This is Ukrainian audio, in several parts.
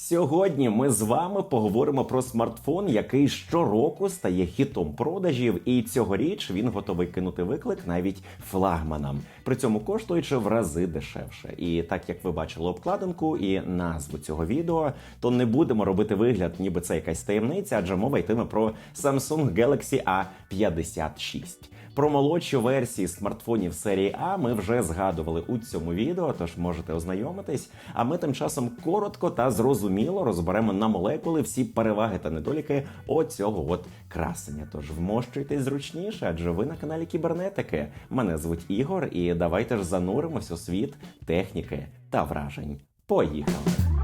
Сьогодні ми з вами поговоримо про смартфон, який щороку стає хітом продажів, і цьогоріч він готовий кинути виклик навіть флагманам, при цьому коштуючи в рази дешевше. І так як ви бачили обкладинку і назву цього відео, то не будемо робити вигляд, ніби це якась таємниця, адже мова йтиме про Samsung Galaxy A56. Про молодші версії смартфонів серії А ми вже згадували у цьому відео, тож можете ознайомитись. А ми тим часом коротко та зрозуміло розберемо на молекули всі переваги та недоліки оцього от красення. Тож вмощуйтесь зручніше, адже ви на каналі Кібернетики. Мене звуть Ігор, і давайте ж зануримось у світ техніки та вражень. Поїхали!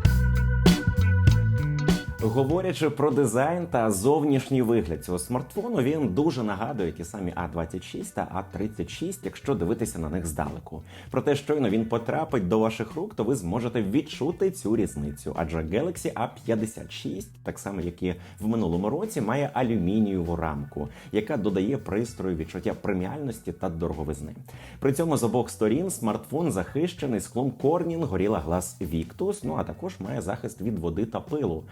Говорячи про дизайн та зовнішній вигляд цього смартфону, він дуже нагадує ті самі А26 та А36, якщо дивитися на них здалеку. Проте щойно він потрапить до ваших рук, то ви зможете відчути цю різницю. Адже Galaxy A56, так само як і в минулому році, має алюмінієву рамку, яка додає пристрою відчуття преміальності та дороговизни. При цьому з обох сторін смартфон захищений склом Corning Gorilla Glass Victus, ну а також має захист від води та пилу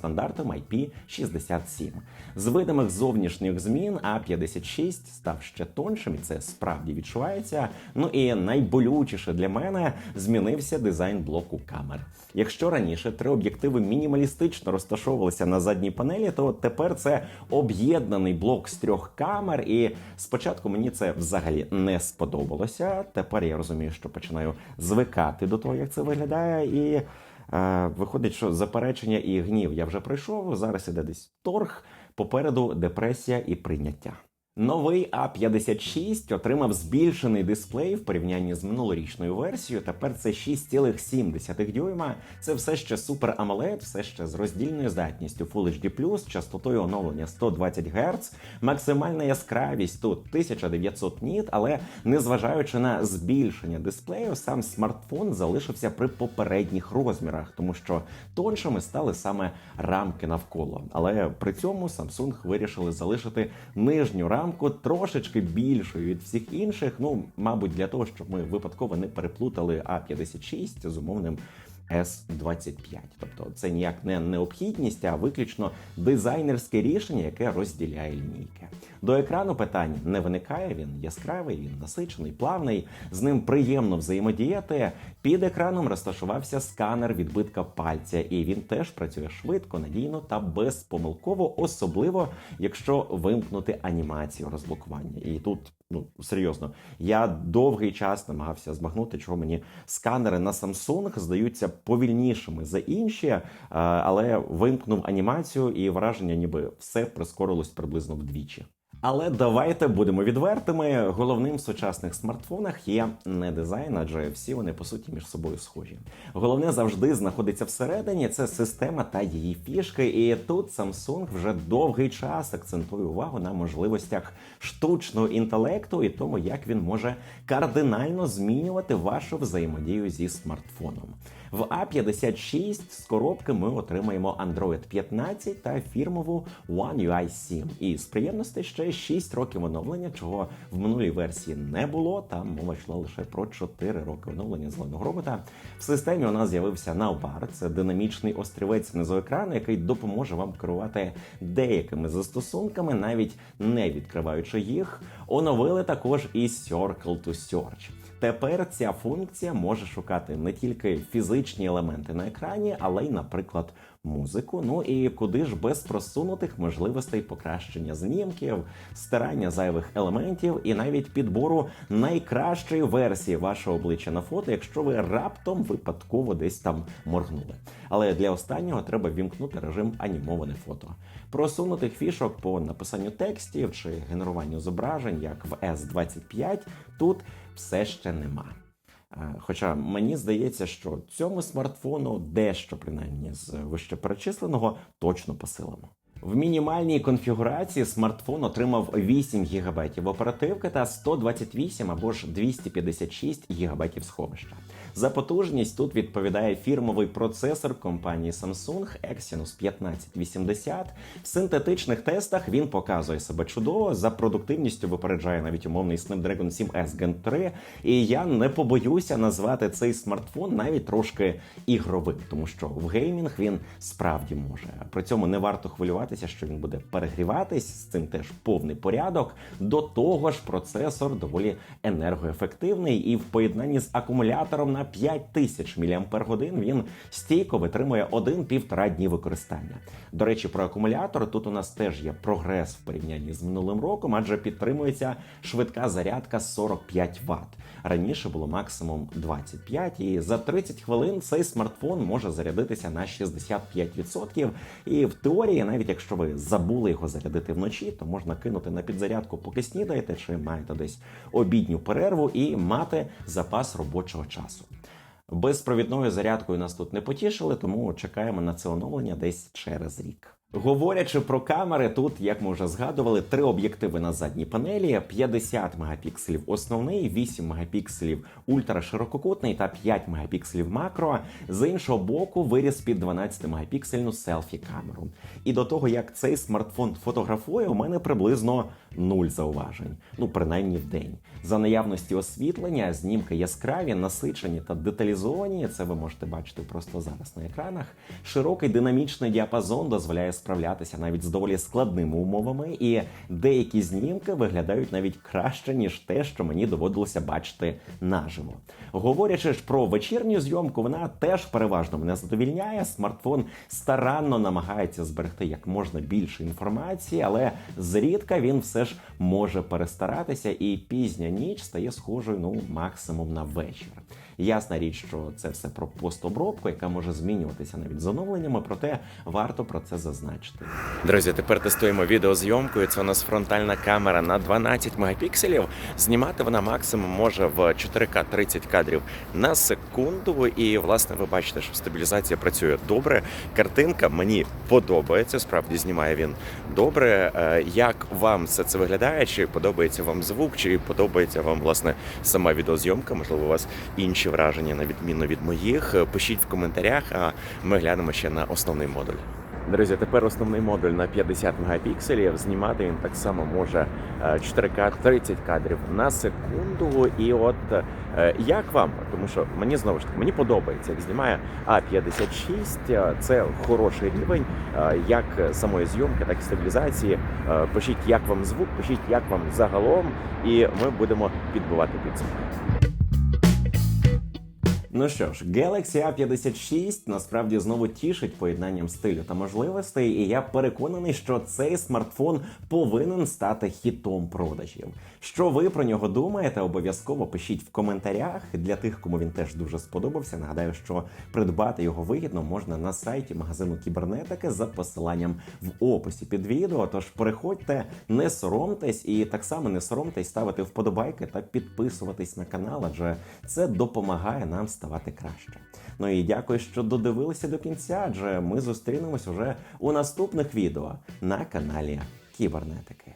стандартом IP67. З видимих зовнішніх змін А56 став ще тоншим, і це справді відчувається. Ну і найболючіше для мене змінився дизайн блоку камер. Якщо раніше три об'єктиви мінімалістично розташовувалися на задній панелі, то тепер це об'єднаний блок з трьох камер. І спочатку мені це взагалі не сподобалося. Тепер я розумію, що починаю звикати до того, як це виглядає, і. Е, Виходить, що заперечення і гнів я вже пройшов. Зараз іде десь торг. Попереду депресія і прийняття. Новий А56 отримав збільшений дисплей в порівнянні з минулорічною версією. Тепер це 6,7 дюйма. Це все ще Super AMOLED, все ще з роздільною здатністю Full HD+, частотою оновлення 120 Гц, максимальна яскравість тут 1900 ніт, але незважаючи на збільшення дисплею, сам смартфон залишився при попередніх розмірах, тому що тоншими стали саме рамки навколо. Але при цьому Samsung вирішили залишити нижню рамку трошечки більшою від всіх інших. Ну, мабуть, для того, щоб ми випадково не переплутали А56 з умовним. S25. Тобто це ніяк не необхідність, а виключно дизайнерське рішення, яке розділяє лінійки. До екрану питань не виникає. Він яскравий, він насичений, плавний. З ним приємно взаємодіяти. Під екраном розташувався сканер відбитка пальця, і він теж працює швидко, надійно та безпомилково, особливо якщо вимкнути анімацію розблокування. І тут ну серйозно, я довгий час намагався змагнути, чого мені сканери на Samsung здаються повільнішими за інші, е, але вимкнув анімацію і враження, ніби все прискорилось приблизно вдвічі. Але давайте будемо відвертими. Головним в сучасних смартфонах є не дизайн, адже всі вони по суті між собою схожі. Головне завжди знаходиться всередині. Це система та її фішки. І тут Samsung вже довгий час акцентує увагу на можливостях штучного інтелекту і тому, як він може кардинально змінювати вашу взаємодію зі смартфоном. В A56 з коробки ми отримаємо Android 15 та фірмову One UI 7. І з приємностей ще 6 років оновлення, чого в минулій версії не було. Там мова йшла лише про 4 роки оновлення зеленого робота. В системі у нас з'явився Navbar, це динамічний острівець внизу екрану, який допоможе вам керувати деякими застосунками, навіть не відкриваючи їх. Оновили також і Circle to Search. Тепер ця функція може шукати не тільки фізичні елементи на екрані, але й, наприклад, музику. Ну і куди ж без просунутих можливостей покращення знімків, стирання зайвих елементів і навіть підбору найкращої версії вашого обличчя на фото, якщо ви раптом випадково десь там моргнули. Але для останнього треба вімкнути режим анімоване фото. Просунутих фішок по написанню текстів чи генеруванню зображень, як в S25, тут все ще нема. Е, Хоча мені здається, що цьому смартфону дещо принаймні з вищеперечисленого точно посилено. В мінімальній конфігурації смартфон отримав 8 ГБ оперативки та 128 або ж 256 ГБ сховища. За потужність тут відповідає фірмовий процесор компанії Samsung Exynos 1580. В синтетичних тестах він показує себе чудово. За продуктивністю випереджає навіть умовний Snapdragon 7S Gen 3. І я не побоюся назвати цей смартфон навіть трошки ігровим, тому що в геймінг він справді може. При цьому не варто хвилюватися, що він буде перегріватись. З цим теж повний порядок. До того ж, процесор доволі енергоефективний і в поєднанні з акумулятором на 5000 мАч він стійко витримує 1-1,5 дні використання. До речі, про акумулятор тут у нас теж є прогрес в порівнянні з минулим роком, адже підтримується швидка зарядка 45 Вт. Раніше було максимум 25, і за 30 хвилин цей смартфон може зарядитися на 65%. І в теорії, навіть якщо ви забули його зарядити вночі, то можна кинути на підзарядку, поки снідаєте, чи маєте десь обідню перерву і мати запас робочого часу. Безпровідною зарядкою нас тут не потішили, тому чекаємо на це оновлення десь через рік. Говорячи про камери, тут, як ми вже згадували, три об'єктиви на задній панелі: 50 мегапікселів основний, 8 мегапікселів ультраширококутний та 5 мегапікселів макро. З іншого боку, виріс під 12 мегапіксельну селфі-камеру. І до того, як цей смартфон фотографує, у мене приблизно нуль зауважень. Ну, принаймні в день. За наявності освітлення, знімки яскраві, насичені та деталізовані. Це ви можете бачити просто зараз на екранах. Широкий динамічний діапазон дозволяє справлятися навіть з доволі складними умовами, і деякі знімки виглядають навіть краще, ніж те, що мені доводилося бачити наживо. Говорячи ж про вечірню зйомку, вона теж переважно мене задовільняє. Смартфон старанно намагається зберегти як можна більше інформації, але зрідка він все ж може перестаратися, і пізня ніч стає схожою ну максимум на вечір. Ясна річ, що це все про постобробку, яка може змінюватися навіть з оновленнями, проте варто про це зазначити. Друзі, тепер тестуємо відеозйомку. і Це у нас фронтальна камера на 12 мегапікселів. Знімати вона максимум може в 4К 30 кадрів на секунду. І власне ви бачите, що стабілізація працює добре. Картинка мені подобається. Справді знімає він добре. Е, Як вам все це виглядає? Чи подобається вам звук, чи подобається вам власне сама відеозйомка? Можливо, у вас інші враження на відміну від моїх. Пишіть в коментарях, а ми глянемо ще на основний модуль. Друзі, тепер основний модуль на 50 мегапікселів. Знімати він так само може е, 4К 30 кадрів на секунду. І от е, як вам? Тому що мені знову ж таки мені подобається, як знімає А56. Е, Це хороший рівень е, як самої зйомки, так і стабілізації. Е, Пишіть, як вам звук, пишіть, як вам загалом, і ми будемо підбивати підсумки. Ну що ж, Galaxy A56 насправді знову тішить поєднанням стилю та можливостей, і я переконаний, що цей смартфон повинен стати хітом продажів. Що ви про нього думаєте? Обов'язково пишіть в коментарях. Для тих, кому він теж дуже сподобався. Нагадаю, що придбати його вигідно можна на сайті магазину кібернетики за посиланням в описі під відео. Тож переходьте, не соромтесь, і так само не соромтесь ставити вподобайки та підписуватись на канал, адже це допомагає нам ставати краще. Ну і дякую, що додивилися до кінця, адже ми зустрінемось уже у наступних відео на каналі Кібернетики.